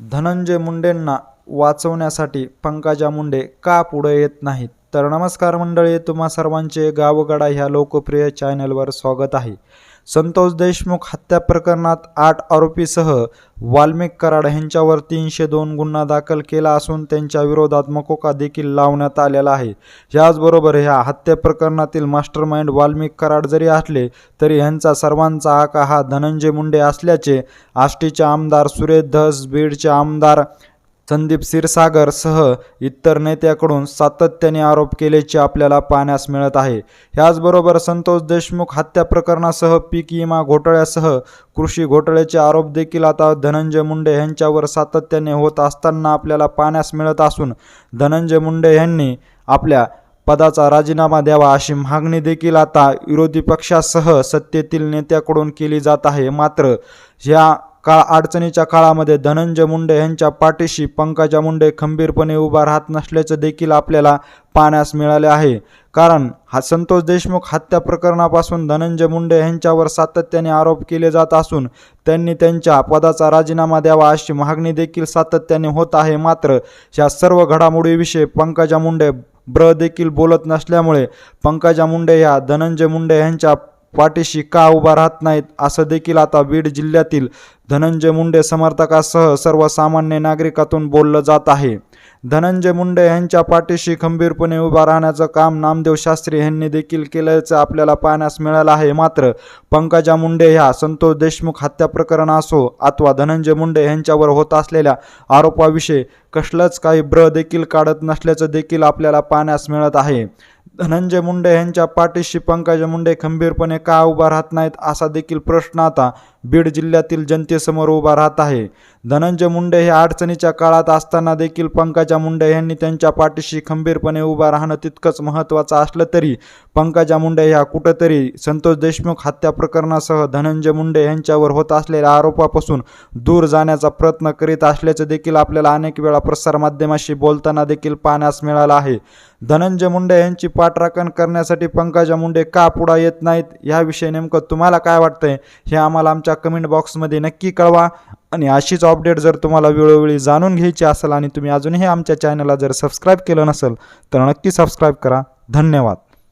धनंजय मुंडेंना वाचवण्यासाठी पंकजा मुंडे का पुढे येत नाहीत? तर नमस्कार मंडळी तुम्हा सर्वांचे गावगडा ह्या लोकप्रिय चॅनलवर स्वागत आहे. संतोष देशमुख हत्या प्रकरणात आठ आरोपीसह वाल्मिक कराड यांच्यावर तीनशे दोन गुन्हा दाखल केला असून त्यांच्या विरोधात मकोका देखील लावण्यात आलेला आहे. याचबरोबर ह्या हत्या प्रकरणातील मास्टर माइंड वाल्मिक कराड जरी असले तरी ह्यांचा सर्वांचा आका हा धनंजय मुंडे असल्याचे आष्टीचे आमदार सुरेश धस बीडचे आमदार संदीप क्षीरसागर सह इतर नेत्याकडून सातत्याने आरोप केल्याचे आपल्याला पाहण्यास मिळत आहे. याचबरोबर संतोष देशमुख हत्या प्रकरणासह पीक विमा घोटाळ्यासह कृषी घोटाळ्याचे आरोप देखील आता धनंजय मुंडे यांच्यावर सातत्याने होत असताना आपल्याला पाहण्यास मिळत असून धनंजय मुंडे यांनी आपल्या पदाचा राजीनामा द्यावा अशी मागणी देखील आता विरोधी पक्षासह सत्तेतील नेत्याकडून केली जात आहे. मात्र या काळ अडचणीच्या काळामध्ये धनंजय मुंडे यांच्या पाठीशी पंकजा मुंडे खंबीरपणे उभा राहत नसल्याचं देखील आपल्याला पाहण्यास मिळाले आहे. कारण हा संतोष देशमुख हत्या प्रकरणापासून धनंजय मुंडे यांच्यावर सातत्याने आरोप केले जात असून त्यांनी त्यांच्या पदाचा राजीनामा द्यावा अशी मागणी देखील सातत्याने होत आहे. मात्र या सर्व घडामोडीविषयी पंकजा मुंडे ब्र देखील बोलत नसल्यामुळे पंकजा मुंडे या धनंजय मुंडे यांच्या पाठीशी का उभा राहत नाहीत असं देखील आता बीड जिल्ह्यातील धनंजय मुंडे समर्थकासह सर्वसामान्य नागरिकातून बोललं जात आहे. धनंजय मुंडे यांच्या पाठीशी खंबीरपणे उभा राहण्याचं काम नामदेव शास्त्री यांनी देखील केल्याचं आपल्याला पाहण्यास मिळालं आहे. मात्र पंकजा मुंडे ह्या संतोष देशमुख हत्या प्रकरण असो अथवा धनंजय मुंडे यांच्यावर होत असलेल्या आरोपाविषयी कसलंच काही ब्र देखील काढत नसल्याचं देखील आपल्याला पाहण्यास मिळत आहे. धनंजय मुंडे यांच्या पाठीशी पंकजा मुंडे खंबीरपणे का उभा राहत नाहीत असा देखील प्रश्न आता बीड जिल्ह्यातील जनतेसमोर उभा राहत आहे. धनंजय मुंडे हे अडचणीच्या काळात असताना देखील पंकजा मुंडे यांनी त्यांच्या पाठीशी खंबीरपणे उभा राहणं तितकंच महत्त्वाचं असलं तरी पंकजा मुंडे ह्या कुठंतरी संतोष देशमुख हत्या प्रकरणासह धनंजय मुंडे यांच्यावर होत असलेल्या आरोपापासून दूर जाण्याचा प्रयत्न करीत असल्याचं देखील आपल्याला अनेक वेळा प्रसारमाध्यमाशी बोलताना देखील पाहण्यास मिळाला आहे. धनंजय मुंडे यांची पाठराखण करण्यासाठी पंकजा मुंडे का पुढं येत नाहीत याविषयी नेमकं तुम्हाला काय वाटतंय हे आम्हाला आमच्या कमेंट बॉक्समध्ये नक्की कळवा. आणि अशीच अपडेट जर तुम्हाला वेळोवेळी जाणून घ्यायची असेल आणि तुम्ही अजूनही आमच्या चॅनलला जर सबस्क्राईब केलं नसेल तर नक्की सबस्क्राईब करा. धन्यवाद.